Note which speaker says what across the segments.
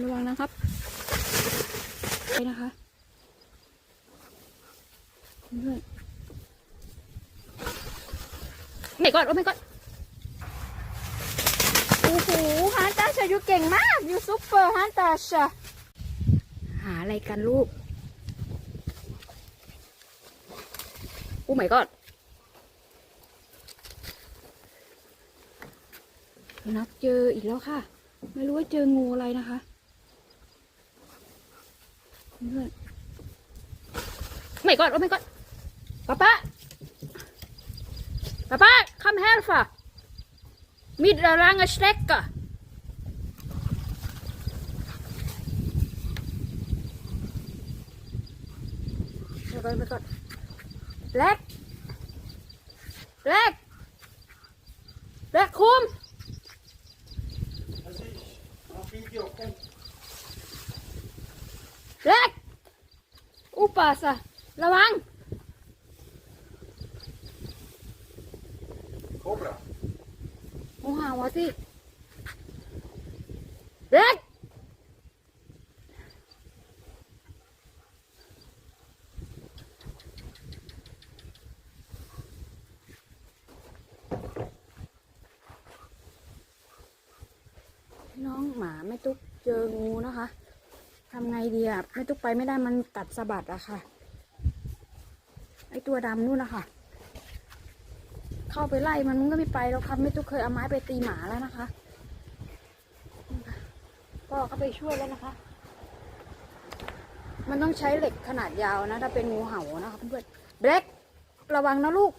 Speaker 1: ระวังนะครับไปนะคะเพื่อนไม่ก่อนโอ้ไม่ก่อนโอ้โหฮันตาชาอยู่เก่งมากอยู่ซุปเปอร์ฮันตาชาหาอะไรกันลูกโอ้ไม่ก่อนนักเจออีกแล้วค่ะ ไม่รู้ว่าเจองูอะไรนะคะเพื่อน ไม่ก่อนโอ้ไม่ก่อนป๊าป๊าป๊าป๊า come help mit der lange Strecke ไม่ก่อนไม่ก่อนแบล็กแบล็กแบล็กคุม เล็กอุปาสะระวัง
Speaker 2: Cobra.
Speaker 1: งูเห่าวะสิเล็ก น้องหมาไม่ตุ๊กเจองูนะคะทำไงดีอะไม่ตุ๊กไปไม่ได้มันกัดสะบัดอะค่ะ ไอตัวดำนู่นนะคะเข้าไปไล่มันมันก็ไม่ไปแล้วครับ ไม่ตุ๊กเคยเอาไม้ไปตีหมาแล้วนะคะ ก็เข้าไปช่วยแล้วนะคะ มันต้องใช้เหล็กขนาดยาวนะ ถ้าเป็นงูเห่านะคะเพื่อนๆแบล็กระวังนะลูก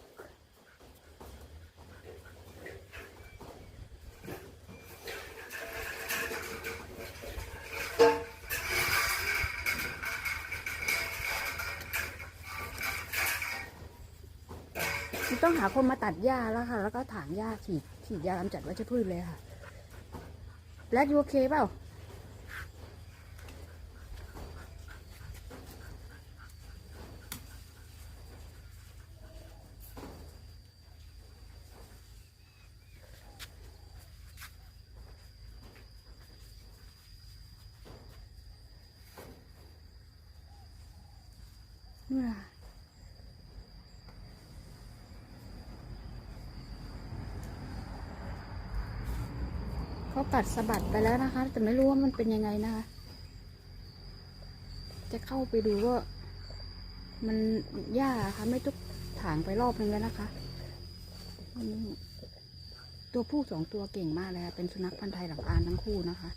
Speaker 1: ต้องหาคนมาตัดหญ้าแล้วค่ะ แล้วก็ถางหญ้าฉีดฉีดยากำจัดวัชพืชเลยค่ะ แล็กยูโอเคเปล่า เนี่ย เขาปัดสะบัดไปแล้วนะคะ แต่ไม่รู้ว่ามันเป็นยังไงนะคะ จะเข้าไปดูว่ามันหญ้าค่ะไม่ทุกถางไปรอบนึงแล้วนะคะ ตัวผู้สองตัวเก่งมากเลยค่ะเป็นสุนัขพันธุ์ไทยหลังอานทั้งคู่นะคะ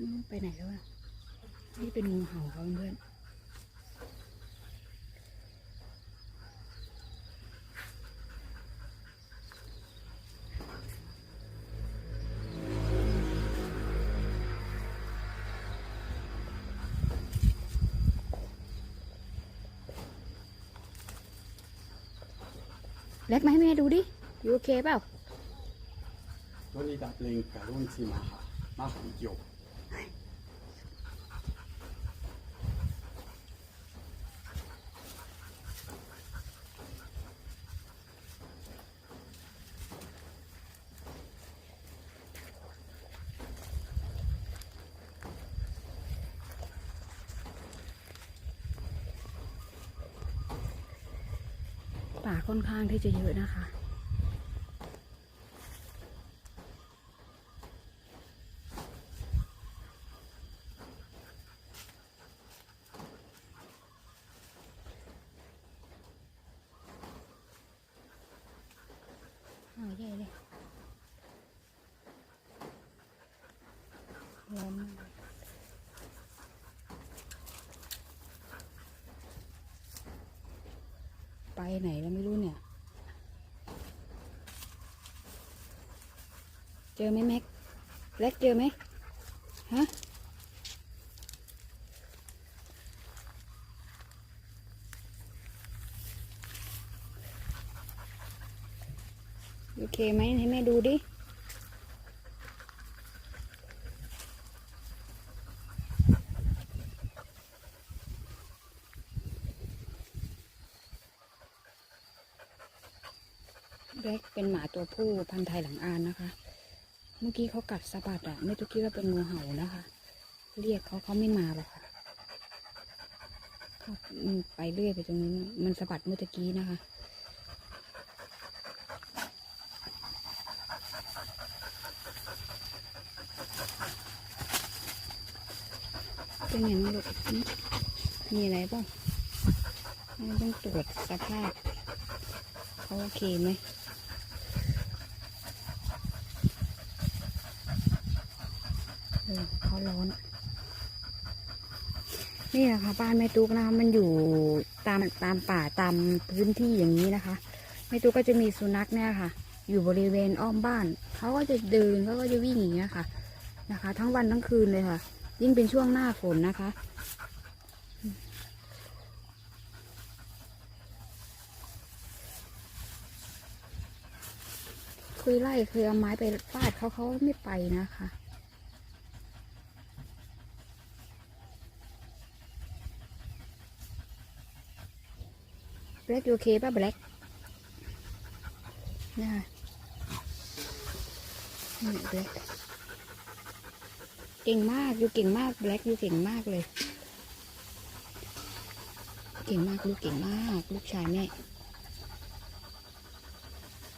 Speaker 1: อืม ไปไหนแล้วอะนี่เป็นงูเห่าเขาเพื่อนเล็กมาให้แม่ดูดิอยู่โอเคเปล่า
Speaker 2: ตัวนี้ดับเลงกับรุ่นซีมาค่ะมาของโย
Speaker 1: ค่อนข้างที่จะเยอะนะคะอ้าวใหญ่เลยร้อมไปไหนแล้วไม่รู้ เจอไหมแม็กแล็กเจอไหมฮะโอเคไหมให้แม่ดูดิแบล็กเป็นหมาตัวผู้พันธุ์ไทยหลังอานนะคะ เมื่อกี้เขากัดสะบัดอะไม่ตุกคิดว่าเป็นงูเห่านะคะ เรียกเขาเขาไม่มาหรอกค่ะเขาไปเรื่อยไปตรงนู้นมันสะบัดเมื่อกี้นะคะเป็นไงบ้างลูกมีอะไรบ้างต้องตรวจสภาพเขาโอเคไหม เออเขาร้อน นี่แหละคะบ้านแม่ตุ๊กนะคะมันอยู่ตามตามป่าตามพื้นที่อย่างนี้นะคะแม่ตุ๊กก็จะมีสุนัขเนี่ยค่ะ อยู่บริเวณอ้อมบ้านเขาก็จะเดินเขาก็จะวิ่งอย่างเงี้ยค่ะนะคะ ทั้งวันทั้งคืนเลยค่ะ ยิ่งเป็นช่วงหน้าฝนนะคะเคยไล่เคยเอาไม้ไปฟาดเขาเขาไม่ไปนะคะ แบล็กโอเคป่ะแบล็กนะคะนี่แบล็กเก่งมากอยู่เก่งมากแบล็กอยู่เก่งมากเลย เก่งมากลูกเก่งมาก ลูกชายแม่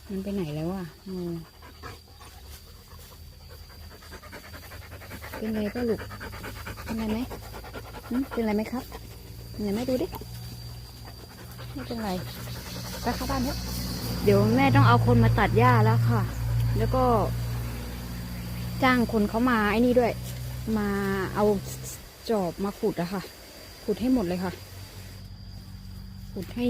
Speaker 1: มันไปไหนแล้วอะอ๋อเป็นไรป่ะลูกเป็นไรไหมเป็นไรไหมครับเป็นไรไหมดูดิ ไม่เป็นไรไปเข้าบ้านเถอะเดี๋ยวแม่ต้องเอาคนมาตัดหญ้าแล้วค่ะ แล้วก็ จ้างคนเขามาไอ้นี่ด้วย มาเอาจอบมาขุดอะค่ะ ขุดให้หมดเลยค่ะ ขุดให้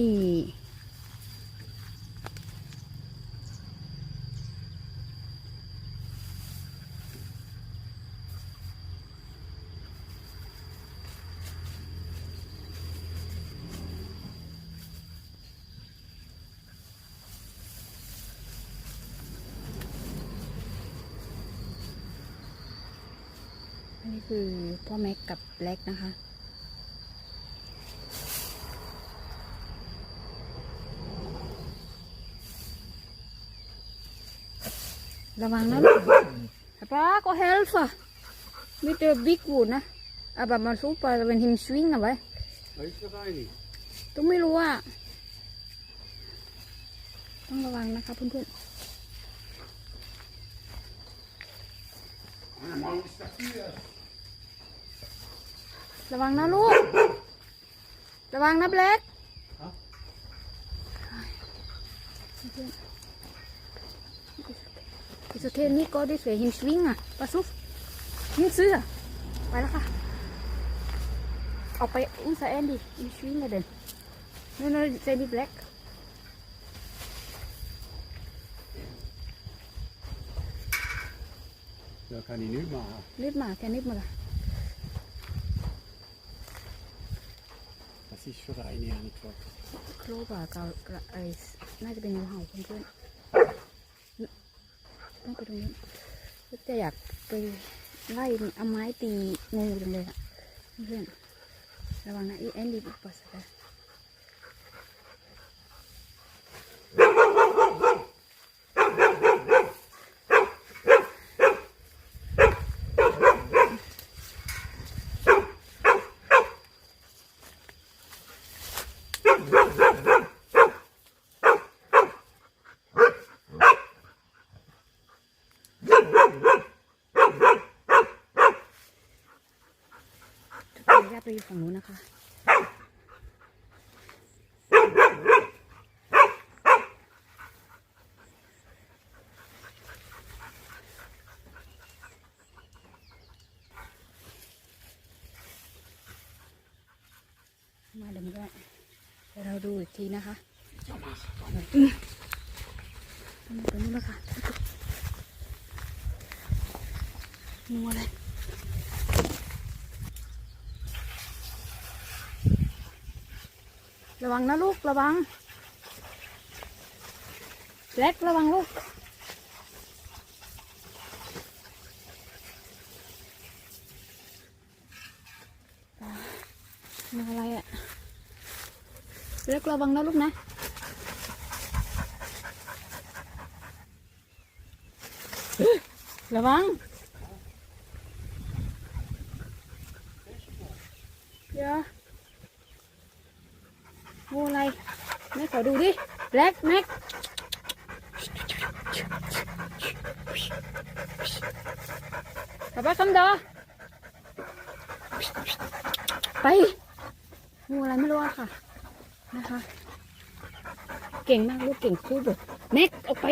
Speaker 1: คือพ่อแม็กกับแล็กนะคะ ระวังนะลูกป้าก็เฮลฟ์อะมิเตอร์บิ๊กวูดนะอะแบบมันซูเปอร์เป็นหิมสวิงอะไว้ต้องไม่รู้อะต้องระวังนะคะเพื่อน
Speaker 2: Man is dat hier.
Speaker 1: ๆระวังนะลูก ระวังนะแบล็ก
Speaker 2: ฮะ
Speaker 1: Is oké, Nico, dit weer hem swingen. Pas op. Niet zuur. ไปแล้วค่ะ ออกไปอุ้งใส่แอนดิมีชวิงเลยเด่นนั่นนั่นเซนดี้แบล็ก
Speaker 2: Dat kan hij nu maken.
Speaker 1: นิดมาแค่นิดมาละ
Speaker 2: Dat is voor hij niet aan het wat.
Speaker 1: โครบอะเกาเกาไอ้น่าจะเป็นงูเห่าเพื่อนๆต้องไปตรงนี้จะอยากไปไล่เอาไม้ตีงูจังเลยอะเพื่อนระวังนะอีแอนดี้ปัสสาวะ ด้วยเราดูอีกทีนะคะตัวนี้แล้วค่ะงูอะไรระวังนะลูกระวังแล็กระวังลูกมาอะไรอะ เล็กระวังนะลูกนะ ระวังเดี๋ยวงูอะไรแม่ขอดูดิแบล็กแม็กป้าป้าคำดอไปงูอะไรไม่รู้ค่ะ นะคะ เก่งมากลูกเก่งสู้แบบแม็กออกไป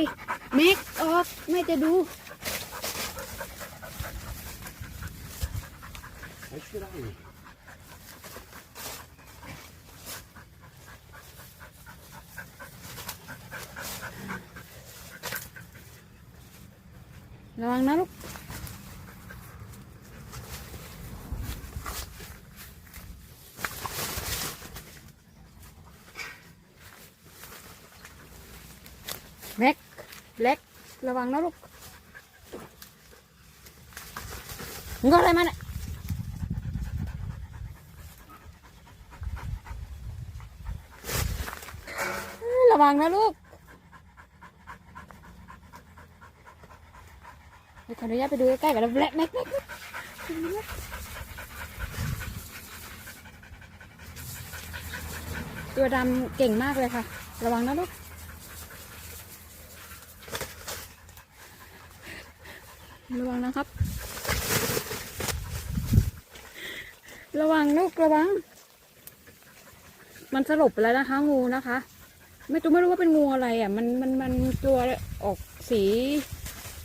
Speaker 1: แม็กออกแม่จะดูระวังนะลูก แม็กแบล็ก ระวังนะลูกมึงก็อะไรมาเนี่ยระวังนะลูกเดี๋ยวขออนุญาตไปดูใกล้ๆกันแล้วแบล็กแม็กแม็กแม็กตัวดำเก่งมากเลยค่ะ ระวังนะลูก ระวังนะครับ ระวังลูกระวัง มันสลบไปแล้วนะคะ งูนะคะ ไม่ตัวไม่รู้ว่าเป็นงูอะไรอะ มันมันมันตัวออกสี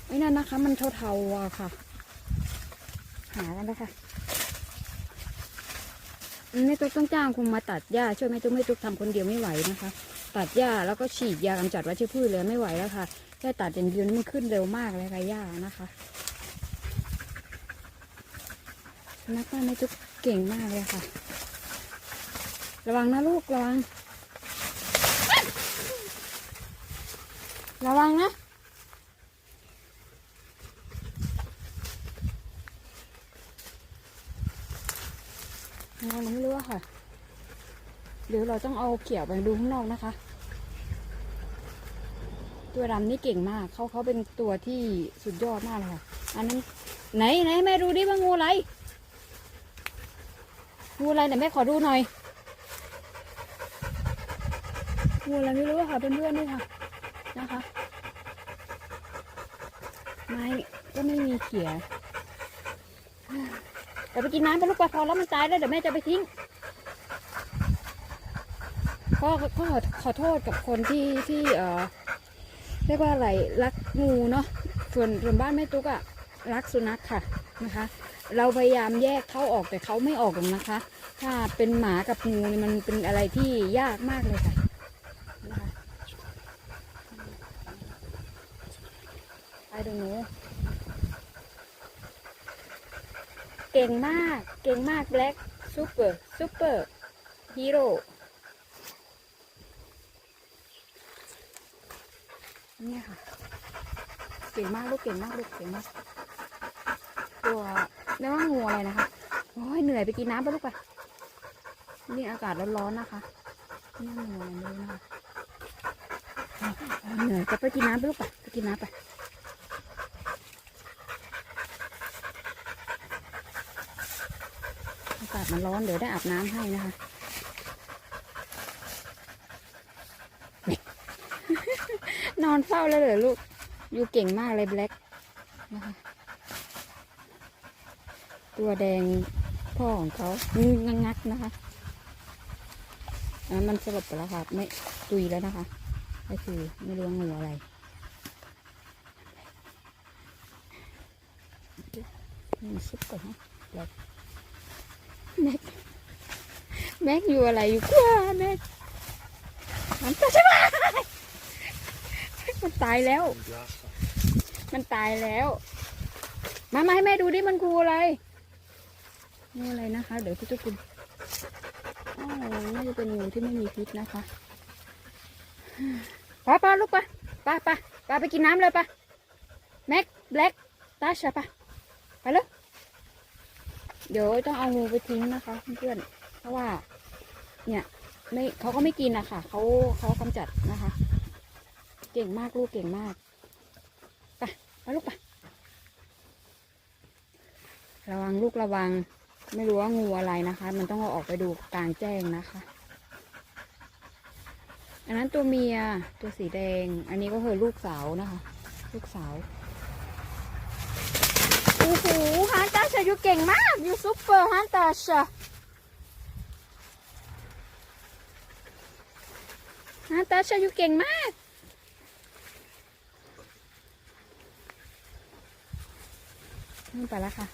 Speaker 1: ไอ้นั่นนะคะ มันเทาๆอะค่ะ หากันนะคะแม่ตุ๊กต้องจ้างคงมาตัดหญ้าช่วยแม่ตุ๊กแม่ตุ๊กทำคนเดียวไม่ไหวนะคะ ตัดหญ้าแล้วก็ฉีดยากำจัดวัชพืชเลยไม่ไหวแล้วค่ะ แค่ตัดอย่างเดียวนี่มันขึ้นเร็วมากเลยค่ะหญ้านะคะนักบ้านแม่ตุ๊กเก่งมากเลยค่ะ ระวังนะลูกระวัง ระวังนะเราไม่รู้อค่ะ เดี๋ยวเราต้องเอาเขี่ยวไปดูข้างนอกนะคะ ตัวดำนี่เก่งมาก เขาเขาเป็นตัวที่สุดยอดมากเลยค่ะ อันนั้นไหนไหนแม่ดูดิว่างูอะไร งูอะไรเดี๋ยวแม่ขอดูหน่อย งูอะไรไม่รู้ค่ะเพื่อนๆนี่ค่ะ นะคะ ไม้ก็ไม่มีเขี่ยเดี๋ยวไปกินน้ำไปลูกปลาพอแล้วมันตายแล้วเดี๋ยวแม่จะไปทิ้งก็ก็ขอขอโทษกับคนที่ที่เอ่อ เรียกว่าอะไรรักงูเนาะส่วนส่วนบ้านแม่ตุ๊กอะรักสุนัขค่ะนะคะ เราพยายามแยกเขาออกแต่เขาไม่ออกหรอกนะคะ ถ้าเป็นหมากับงูเนี่ยมันเป็นอะไรที่ยากมากเลยค่ะนะคะไปดูหนูเก่งมากเก่งมากแบล็กซูเปอร์ซูเปอร์ฮีโร่เนี่ย ค่ะ เก่งมากลูกเก่งมากลูกเก่งมากตัวเรียกว่างูอะไรนะคะโอ้ยเหนื่อยไปกินน้ำไปลูกไปนี่อากาศร้อนๆนะคะนี่งูอะไรไม่รู้นะคะอ๋อเหนื่อยจะไปกินน้ำไปลูกไปไปกินน้ำไปอากาศมันร้อนเดี๋ยวได้อาบน้ำให้นะคะ นอนเฝ้าแล้วเหรอลูก อยู่เก่งมากเลยแบล็กนะคะ ตัวแดงพ่อของเขางึงงักๆนะคะอันนั้นมันสลบไปแล้วค่ะ ไม่ตุยแล้วนะคะ ก็คือไม่รู้ว่างูอะไรมันซุปก่อนนะแบล็กแม็กแม็กอยู่อะไรอยู่กว่าแม็กมันตาใช่ไหม มันตายแล้ว มันตายแล้ว มามาให้แม่ดูดิมันคือะไรนี่อะไรนะคะ เดี๋ยวพี่ตุ๊กคุณอ๋อน่าจะเป็นงูที่ไม่มีพิษนะคะป้าป้าลูกป้าป้าป้าป้าไปกินน้ำเลยป้าแม็กแบล็กตาชาป้าไปเลยเดี๋ยวต้องเอางูไปทิ้งนะคะเพื่อนเพราะว่า เนี่ยไม่เขาก็ไม่กินอะค่ะเขาเขากำจัดนะคะ เก่งมากลูกเก่งมากไปไปลูกไประวังลูกระวัง ไม่รู้ว่างูอะไรนะคะ มันต้องเอาออกไปดูกลางแจ้งนะคะ อันนั้นตัวเมียตัวสีแดง อันนี้ก็คือลูกสาวนะคะ ลูกสาวโอ้โหฮันตาชอยู่เก่งมากอยู่ซุปเปอร์ฮันตาชฮันตาชอยู่เก่งมาก นี่ไปแล้วค่ะ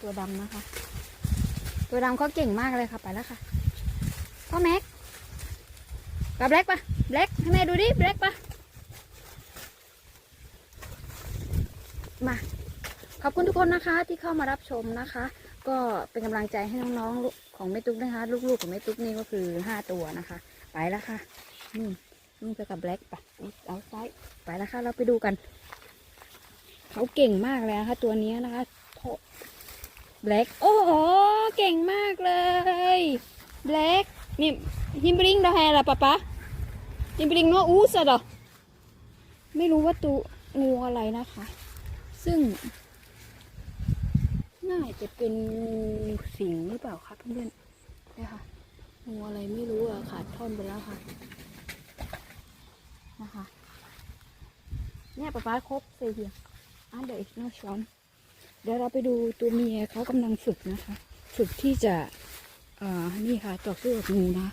Speaker 1: ตัวดำนะคะ ตัวดำเขาเก่งมากเลยค่ะ ไปแล้วค่ะ พ่อแม็กปลาแบล็กปะแบล็กให้แม่ดูดิแบล็กปะมา ขอบคุณทุกคนนะคะ ที่เข้ามารับชมนะคะ ก็เป็นกำลังใจให้น้องๆของแม่ตุ๊กนะคะ ลูกๆของแม่ตุ๊กนี่ก็คือห้าตัวนะคะ ไปแล้วค่ะนี่นี่ไปกับแบล็กปะเอาไซด์ไปแล้วค่ะ เราไปดูกัน เขาเก่งมากเลยนะคะตัวนี้นะคะ แบล็กโอ้โห เก่งมากเลยแบล็กนี่ฮิมบริงดอแฮล่ะปะปะฮิมบริงโนอูสะดอไม่รู้ว่าตัวงูอะไรนะคะ ซึ่ง น่าจะเป็นงูสิงหรือเปล่าคะเพื่อนๆเนี่ยค่ะงูอะไรไม่รู้อะขาดท่อนไปแล้วค่ะนะคะเนี่ยป๊าป๊าครบเสียอะเดี๋ยวอีกนอกช้อน ดี๋ยวเราไปดูตัวเมียเขากำลังฝึกนะคะ ฝึกที่จะอ่านี่ค่ะต่อสู้กับงูนะ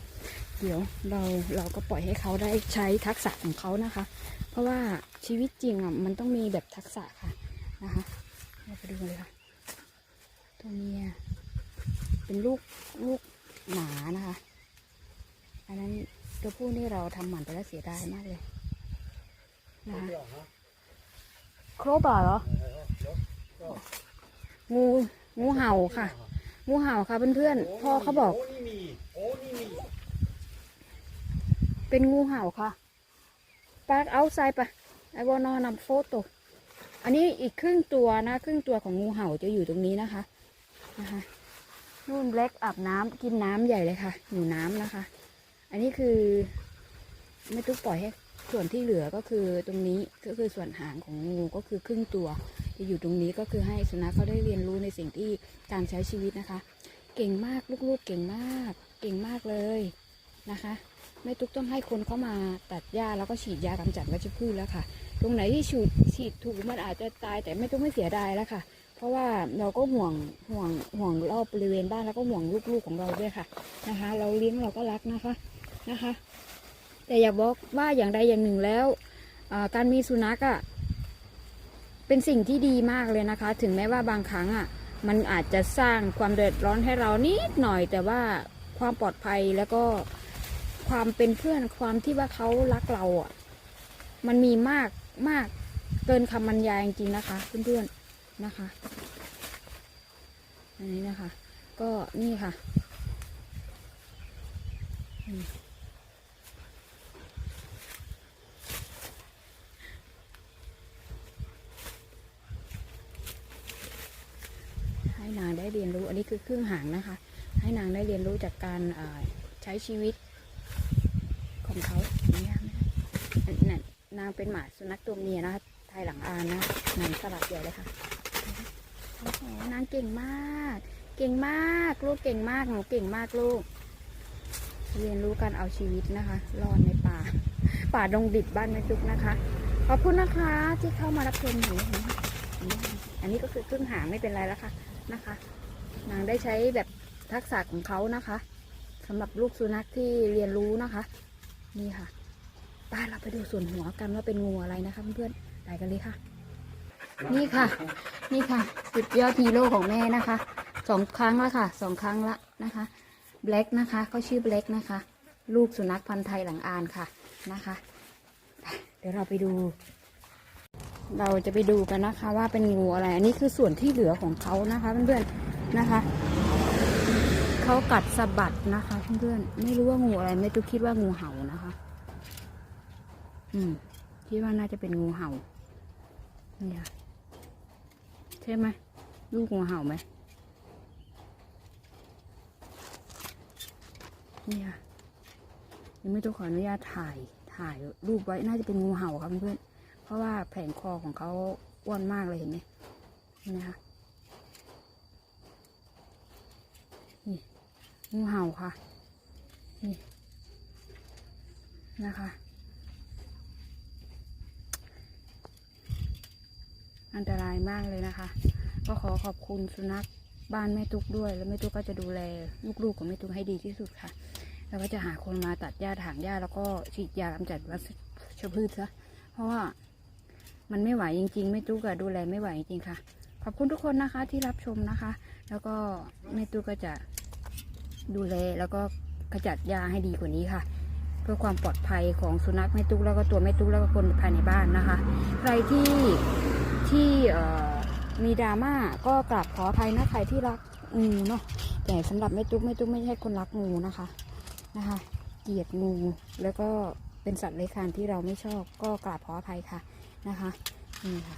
Speaker 1: เดี๋ยวเราเราก็ปล่อยให้เขาได้ใช้ทักษะของเขานะคะ เพราะว่าชีวิตจริงอะมันต้องมีแบบทักษะค่ะนะคะเราไปดูกันเลยค่ะ ตัวเมียเป็นลูกลูกหมานะคะ อันนั้นตัวผู้นี่เราทำหมันไปแล้วเสียดายมากเลยนะคะโครบเหรอ งูงูเห่าค่ะ งูเห่าค่ะเพื่อนๆพ่อเขาบอก เป็นงูเห่าค่ะปากเอาไซไปไอวอนอนำโฟโต้อันนี้อีกครึ่งตัวนะ ครึ่งตัวของงูเห่าจะอยู่ตรงนี้นะคะนะคะนู่นเล็กอาบน้ำกินน้ำใหญ่เลยค่ะอยู่น้ำนะคะ อันนี้คือไม่ต้องปล่อยให้ ส่วนที่เหลือก็คือตรงนี้ก็คือส่วนหางของงูก็คือครึ่งตัวจะอยู่ตรงนี้ก็คือให้สุนัขเขาได้เรียนรู้ในสิ่งที่การใช้ชีวิตนะคะ เก่งมากลูกๆเก่งมาก เก่งมากเลยนะคะแม่ตุ๊กต้องให้คนเข้ามาตัดหญ้าแล้วก็ฉีดยากำจัดวัชพืชแล้วค่ะ ตรงไหนที่ฉีดฉีดถูกมันอาจจะตายแต่แม่ตุ๊กไม่เสียดายแล้วค่ะ เพราะว่าเราก็ห่วงห่วงห่วงรอบบริเวณบ้านแล้วก็ห่วงลูกๆของเราด้วยค่ะนะคะ เราเลี้ยงเราก็รักนะคะนะคะ แต่อย่าบอกว่าอย่างใดอย่างหนึ่งแล้วการมีสุนัขอะ่ะเป็นสิ่งที่ดีมากเลยนะคะ ถึงแม้ว่าบางครั้งอะ่ะมันอาจจะสร้างความเดือดร้อนให้เรานิดหน่อย แต่ว่าความปลอดภัยแล้วก็ความเป็นเพื่อนความที่ว่าเขารักเราอะมันมีมากมากเกินคำบรรยายจริงๆนะคะเพื่อนๆนะคะ อันนี้นะคะ ก็นี่ค่ะ ให้นางได้เรียนรู้ อันนี้คือครึ่งหางนะคะ ให้นางได้เรียนรู้จากการใช้ชีวิตของเขาเนี่ยนนั่นนางเป็นหมาสุนัขตัวเมียนะคะไทยหลังอานนะนังสลับใหญ่เลยค่ะนางเก่งมาก เก่งมาก ลูกเก่งมากหนูเก่งมากลูก เรียนรู้การเอาชีวิตนะคะ รอดในป่า ป่าดงดิบบ้านแม่จุกนะคะ ขอบคุณนะคะที่เข้ามารับชมหนูอันนี้ก็คือครึ่งหางไม่เป็นไรแล้วค่ะ นะคะ นางได้ใช้แบบทักษะของเขานะคะสำหรับลูกสุนัขที่เรียนรู้นะคะ นี่ค่ะป้าเราไปดูส่วนหัวกันว่าเป็นงูอะไรนะคะเพื่อนๆไปกันเลยค่ะ นี่ค่ะ นี่ค่ะสุดยอดฮีโร่ของแม่นะคะสองครั้งแล้วค่ะสองครั้งละนะคะแบล็กนะคะเขาชื่อแบล็กนะคะ ลูกสุนัขพันธุ์ไทยหลังอานค่ะนะคะ เดี๋ยวเราไปดู เราจะไปดูกันนะคะ ว่าเป็นงูอะไร อันนี้คือส่วนที่เหลือของเขานะคะเพื่อนๆนะคะเขากัดสะบัดนะคะเพื่อนๆไม่รู้ว่างูอะไร ไม่ต้องคิดว่างูเห่านะคะ อืมคิดว่าน่าจะเป็นงูเห่าเนี่ยใช่ไหมลูกงูเห่าไหมเนี่ค่ะยังไม่ต้องขออนุญาตถ่ายถ่ายรูปไว้น่าจะเป็นงูเห่าค่ะเพื่อนๆ เพราะว่าแผงคอของเขาอ้วนมากเลยเห็นไหมนี่นะคะนี่งูเห่าค่ะ นี่นะคะ อันตรายมากเลยนะคะ ก็ขอขอบคุณสุนัขบ้านแม่ตุ๊กด้วย แล้วแม่ตุ๊กก็จะดูแลลูกๆของแม่ตุ๊กให้ดีที่สุดค่ะ แล้วก็จะหาคนมาตัดหญ้าถางหญ้าแล้วก็ฉีดยากำจัดวัชพืชซะเพราะว่า มันไม่ไหวจริงๆแม่ตุ๊กอะดูแลไม่ไหวจริงค่ะ ขอบคุณทุกคนนะคะที่รับชมนะคะ แล้วก็แม่ตุ๊กก็จะดูแลแล้วก็ขจัดยาให้ดีกว่านี้ค่ะ เพื่อความปลอดภัยของสุนัขแม่ตุ๊กแล้วก็ตัวแม่ตุ๊กแล้วก็คนภายในบ้านนะคะ ใครที่ที่มีดราม่าก็กราบขออภัยนะใครที่รักงูเนาะแต่สำหรับแม่ตุ๊กแม่ตุ๊กไม่ใช่คนรักงูนะคะนะคะ เกลียดงูแล้วก็เป็นสัตว์เลื้อยคลานที่เราไม่ชอบก็กราบขออภัยค่ะ นะคะนี่ค่ะ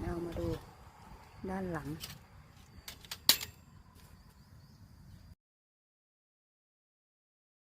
Speaker 1: เรามาดูด้านหลัง